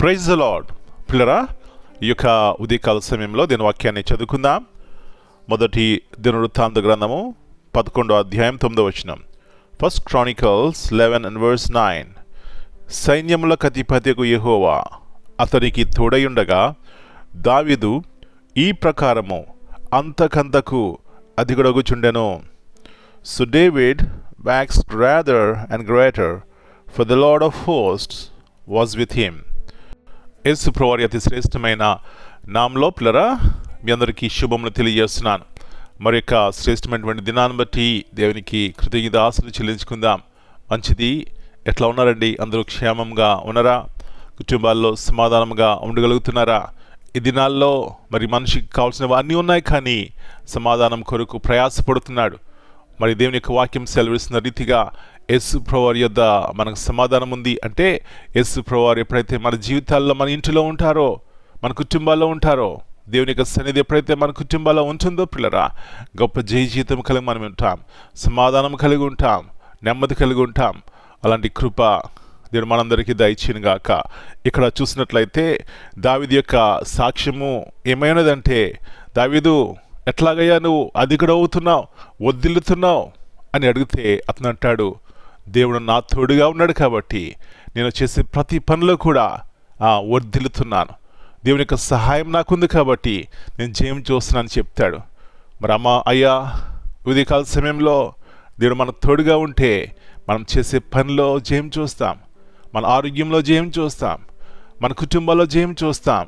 Praise the lord పిల్లరా ఈ యొక్క ఉదయకాల సమయంలో దీని వాక్యాన్ని చదువుకుందాం. మొదటి దినవృత్తాంత గ్రంథము పదకొండో అధ్యాయం తొమ్మిదో వచనం. First Chronicles eleven and verse nine సైన్యముల కతిపతికు యెహోవా అతనికి తోడయుండగా దావిదు ఈ ప్రకారము అంతకంతకు అధిగడగుచుండెను so David waxed greater and greater for the lord of hosts was with him యేసు ప్రభువారి అతి శ్రేష్టమైన నామలో పిల్లరా మీ అందరికీ శుభములు తెలియజేస్తున్నాను. మరి యొక్క శ్రేష్టమైనటువంటి దినాన్ని బట్టి దేవునికి కృతజ్ఞత ఆశలు చెల్లించుకుందాం. మంచిది. ఎట్లా ఉన్నారండి? అందరూ క్షేమంగా ఉన్నారా? కుటుంబాల్లో సమాధానంగా ఉండగలుగుతున్నారా? ఈ దినాల్లో మరి మనిషికి కావాల్సినవి అన్నీ ఉన్నాయి కానీ సమాధానం కొరకు ప్రయాసపడుతున్నాడు. మరి దేవుని యొక్క వాక్యం సెలవిస్తున్న రీతిగా యేసు ప్రవారి యొద్ద మనకు సమాధానం ఉంది. అంటే యేసు ప్రవారు ఎప్పుడైతే మన జీవితాల్లో మన ఇంటిలో ఉంటారో మన కుటుంబాల్లో ఉంటారో దేవుని యొక్క సన్నిధి ఎప్పుడైతే మన కుటుంబాల్లో ఉంటుందో పిల్లరా గొప్ప జయ జీవితం కలిగి మనం ఉంటాం. సమాధానం కలిగి ఉంటాం. నెమ్మది కలిగి ఉంటాం. అలాంటి కృప దేవుడు మనందరికీ దయచేను గాక. ఇక్కడ చూసినట్లయితే దావిది యొక్క సాక్ష్యము ఏమైనదంటే దావిదు ఎట్లాగయ్యా నువ్వు అధికుడవుతున్నావు వద్దిల్లుతున్నావు అని అడిగితే అతను అంటాడు దేవుడు నా తోడుగా ఉన్నాడు కాబట్టి నేను చేసే ప్రతి పనిలో కూడా ఆ, వర్ధిల్లుతున్నాను దేవుని యొక్క సహాయం నాకుంది కాబట్టి నేను జయం చూస్తున్నానని చెప్తాడు. మరి అమ్మ అయ్యా ఉదయకాల సమయంలో దేవుడు మన తోడుగా ఉంటే మనం చేసే పనిలో జయం చూస్తాం. మన ఆరోగ్యంలో జయం చూస్తాం. మన కుటుంబాల్లో జయం చూస్తాం.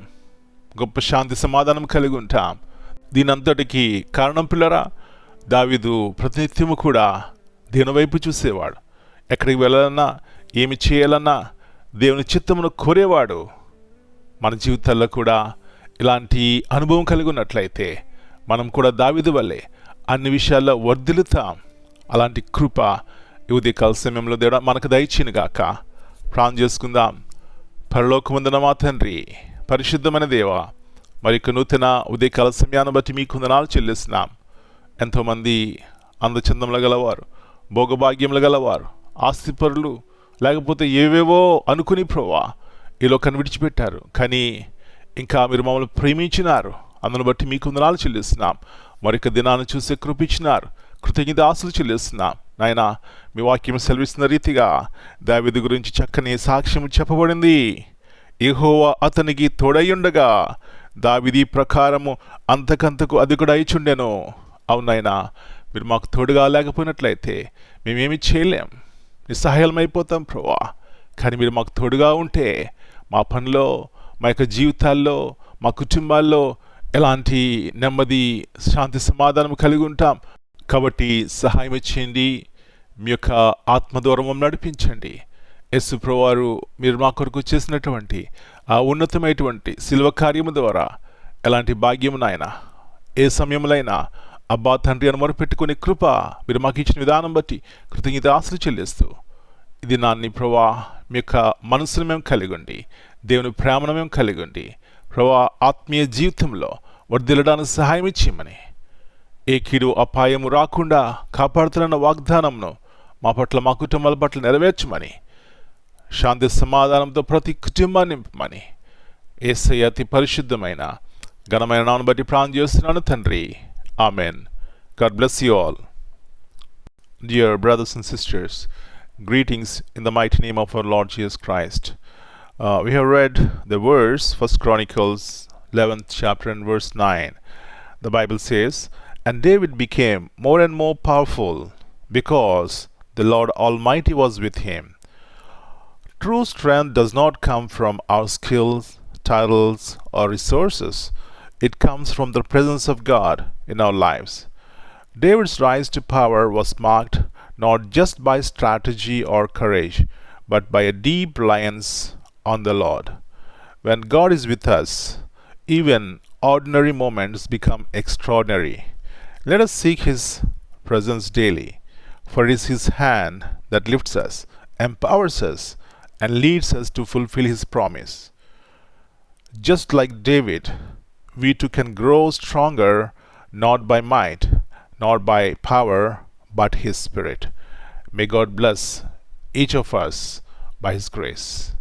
గొప్ప శాంతి సమాధానం కలిగి ఉంటాం. దీనంతటికి కారణం పిల్లరా దావిదు ప్రతినిత్యము కూడా దేవుని వైపు చూసేవాడు. ఎక్కడికి వెళ్ళాలన్నా ఏమి చేయాలన్నా దేవుని చిత్తమును కోరేవాడు. మన జీవితాల్లో కూడా ఇలాంటి అనుభవం కలిగి ఉన్నట్లయితే మనం కూడా దావిదు వల్లే అన్ని విషయాల్లో వర్ధిల్లుతాం. అలాంటి కృప ఈ కాల సమయంలో దేవుడు మనకు దయచేను గాక. ప్రాణం చేసుకుందాం. పరలోకముందున మా తండ్రి పరిశుద్ధమైన దేవా మరి యొక్క నూతన ఉదయకాల సమయాన్ని బట్టి మీ కుందనాలు చెల్లిస్తున్నాం. ఎంతోమంది అందచందంలో గలవారు భోగభాగ్యములు గలవారు ఆస్తిపరులు లేకపోతే ఏవేవో అనుకుని ప్రోవా ఈ లోకాన్ని విడిచిపెట్టారు. కానీ ఇంకా మీరు మమ్మల్ని ప్రేమించినారు. అందును బట్టి మీ కుందనాలు చెల్లిస్తున్నాం. మరొక దినాన్ని చూసే కృపించినారు. కృతజ్ఞత ఆశలు చెల్లిస్తున్నాం. నాయన మీ వాక్యం సెలవిస్తున్న రీతిగా దావిది గురించి చక్కని సాక్ష్యం చెప్పబడింది. ఏహోవా అతనికి తోడయ్యుండగా దావిది ప్రకారము అంతకంతకు అధికుడైచుండెను. అవునైనా మీరు మాకు తోడుగా లేకపోయినట్లయితే మేమేమి చేయలేం. నిస్సహాయమైపోతాం ప్రభా కానీ మీరు మాకు తోడుగా ఉంటే మా పనిలో మా యొక్క జీవితాల్లో మా కుటుంబాల్లో ఎలాంటి నెమ్మది శాంతి సమాధానం కలిగి ఉంటాం. కాబట్టి సహాయం ఇచ్చేయండి మీ యొక్క ఆత్మదూరం నడిపించండి. యస్సు ప్రభువారు మీరు మా కొరకు చేసినటువంటి ఆ ఉన్నతమైనటువంటి శిల్వ కార్యము ద్వారా ఎలాంటి భాగ్యము నాయన ఏ సమయంలోనైనా అబ్బా తండ్రి అని మొరపెట్టుకునే కృప మీరు మాకు ఇచ్చిన విధానం బట్టి కృతజ్ఞత ఆశలు చెల్లిస్తూ ఇది నాన్ని ప్రభా మీ యొక్క మనసును మేము కలిగి ఉండి దేవుని ప్రేమను మేము కలిగి ఉండి ప్రభా ఆత్మీయ జీవితంలో వర్దిల్లడానికి సహాయం ఇచ్చేయమని. ఏ కీడు అపాయము రాకుండా కాపాడుతున్న వాగ్దానంను మా పట్ల మా కుటుంబాల పట్ల నెరవేర్చమని శాంతి సమాధానంతో ప్రతి కుటుంబాన్ని నింపమని ఏసయ్య అతి పరిశుద్ధమైన ఘనమైన నాను బట్టి ప్రాణం చేస్తున్నాను తండ్రి amen God bless you all Dear brothers and sisters, greetings in the mighty name of our Lord Jesus Christ. Uh, we have read the verse, First Chronicles 11th chapter and verse 9. The Bible says, And David became more and more powerful because the Lord Almighty was with him. True strength does not come from our skills, titles, or resources. It comes from the presence of God in our lives. David's rise to power was marked not just by strategy or courage, but by a deep reliance on the Lord. When God is with us, even ordinary moments become extraordinary. Let us seek His presence daily, for it is His hand that lifts us, empowers us, and leads us to fulfill His promise. Just like David, we too can grow stronger not by might, nor by power, but His Spirit. May God bless each of us by His grace.